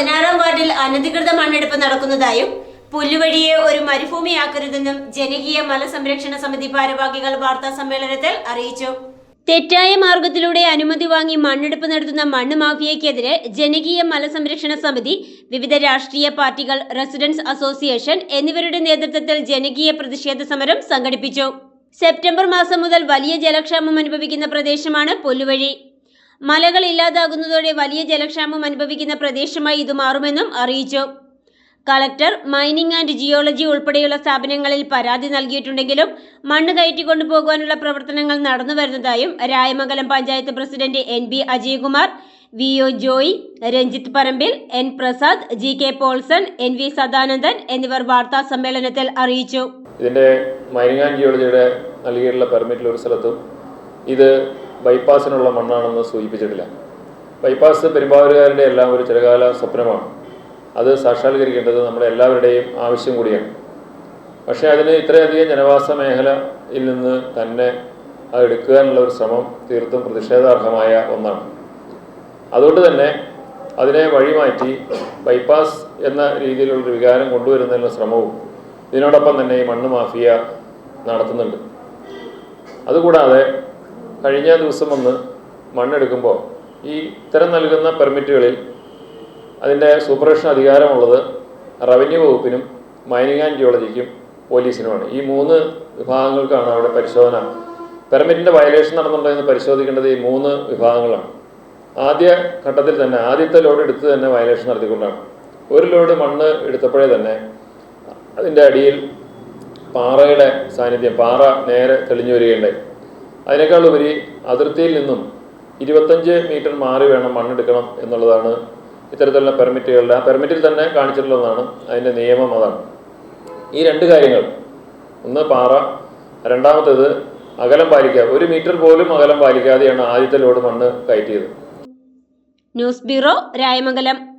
പതിനാറാം വാർഡിൽ അനധികൃത മണ്ണെടുപ്പ് നടക്കുന്നതായും പുല്ലുവഴിയെ ഒരു മരുഭൂമിയാക്കരുതെന്നും ജനകീയ മലസംരക്ഷണ സമിതി ഭാരവാഹികൾ വാർത്താ സമ്മേളനത്തിൽ അറിയിച്ചു. തെറ്റായ മാർഗത്തിലൂടെ അനുമതി വാങ്ങി മണ്ണെടുപ്പ് നടത്തുന്ന മണ്ണ് മാഫിയയ്ക്കെതിരെ ജനകീയ മലസംരക്ഷണ സമിതി വിവിധ രാഷ്ട്രീയ പാർട്ടികൾ റെസിഡൻസ് അസോസിയേഷൻ എന്നിവരുടെ നേതൃത്വത്തിൽ ജനകീയ പ്രതിഷേധ സമരം സംഘടിപ്പിച്ചു. സെപ്റ്റംബർ മാസം മുതൽ വലിയ ജലക്ഷാമം അനുഭവിക്കുന്ന പ്രദേശമാണ് പുല്ലുവഴി. മലകൾ ഇല്ലാതാകുന്നതോടെ വലിയ ജലക്ഷാമം അനുഭവിക്കുന്ന പ്രദേശമായി ഇത് മാറുമെന്നും അറിയിച്ചു. കളക്ടർ മൈനിങ് ആൻഡ് ജിയോളജി ഉൾപ്പെടെയുള്ള സ്ഥാപനങ്ങളിൽ പരാതി നൽകിയിട്ടുണ്ടെങ്കിലും മണ്ണ് കയറ്റിക്കൊണ്ടു പോകുവാനുള്ള പ്രവർത്തനങ്ങൾ നടന്നു വരുന്നതായും Rayamangalam panchayat president N B Ajayakumar V O Joy Ranjith Parambil N Prasad G K Paulson N V Sadanandan എന്നിവർ വാർത്താ സമ്മേളനത്തിൽ അറിയിച്ചു. ഇതിന്റെ മൈനിങ് ആൻഡ് ജിയോളജിയുടെ നൽകിയിട്ടുള്ള പെർമിറ്റിൽ ഒരു സ്ഥലത്തും ഇത് ബൈപ്പാസിനുള്ള മണ്ണാണെന്ന് സൂചിപ്പിച്ചിട്ടില്ല. ബൈപ്പാസ് പെരുമ്പാവൂരുകാരുടെ എല്ലാം ഒരു ചിലകാല സ്വപ്നമാണ്. അത് സാക്ഷാത്കരിക്കേണ്ടത് നമ്മുടെ എല്ലാവരുടെയും ആവശ്യം കൂടിയാണ്. പക്ഷേ അതിന് ഇത്രയധികം ജനവാസ മേഖലയിൽ നിന്ന് തന്നെ അത് എടുക്കാനുള്ള ഒരു ശ്രമം തീർത്തും പ്രതിഷേധാർഹമായ ഒന്നാണ്. അതുകൊണ്ട് തന്നെ അതിനെ വഴിമാറ്റി ബൈപ്പാസ് എന്ന രീതിയിലുള്ളൊരു വികാരം കൊണ്ടുവരുന്നതിനുള്ള ശ്രമവും ഇതിനോടൊപ്പം തന്നെ ഈ മണ്ണ് മാഫിയ നടത്തുന്നുണ്ട്. അതുകൂടാതെ കഴിഞ്ഞ ദിവസം വന്ന് മണ്ണെടുക്കുമ്പോൾ ഈ ഇത്തരം നൽകുന്ന പെർമിറ്റുകളിൽ അതിന്റെ സൂപ്പർവിഷൻ അധികാരമുള്ളത് റവന്യൂ വകുപ്പിനും മൈനിങ് ആൻഡ് ജിയോളജിക്കും പോലീസിനുമാണ്. ഈ മൂന്ന് വിഭാഗങ്ങൾക്കാണ് അവിടെ പരിശോധന. പെർമിറ്റിന്റെ വയലേഷൻ നടന്നുണ്ടോ എന്ന് പരിശോധിക്കേണ്ടത് ഈ മൂന്ന് വിഭാഗങ്ങളാണ്. ആദ്യ ഘട്ടത്തിൽ തന്നെ ആദ്യത്തെ ലോഡ് എടുത്ത് തന്നെ വയലേഷൻ നടത്തിക്കൊണ്ടാണ്. ഒരു ലോഡ് മണ്ണ് എടുത്തപ്പോഴേ തന്നെ അതിന്റെ അടിയിൽ പാറയുടെ സാന്നിധ്യം പാറ നേരെ തെളിഞ്ഞു വരികയുണ്ടായി. അതിനേക്കാൾ ഉപരി അതിർത്തിയിൽ നിന്നും ഇരുപത്തഞ്ച് മീറ്റർ മാറി വേണം മണ്ണെടുക്കണം എന്നുള്ളതാണ് ഇത്തരത്തിലുള്ള പെർമിറ്റുകളുടെ ആ പെർമിറ്റിൽ തന്നെ കാണിച്ചിട്ടുള്ളതാണ് അതിന്റെ നിയമം അതാണ്. ഈ രണ്ട് കാര്യങ്ങൾ. ഒന്ന് പാറ രണ്ടാമത്തേത് അകലം പാലിക്കുക ഒരു മീറ്റർ പോലും അകലം പാലിക്കാതെയാണ് ആദ്യത്തെ ലോഡ് മണ്ണ് കയറ്റിയത്. News bureau Rayamangalam.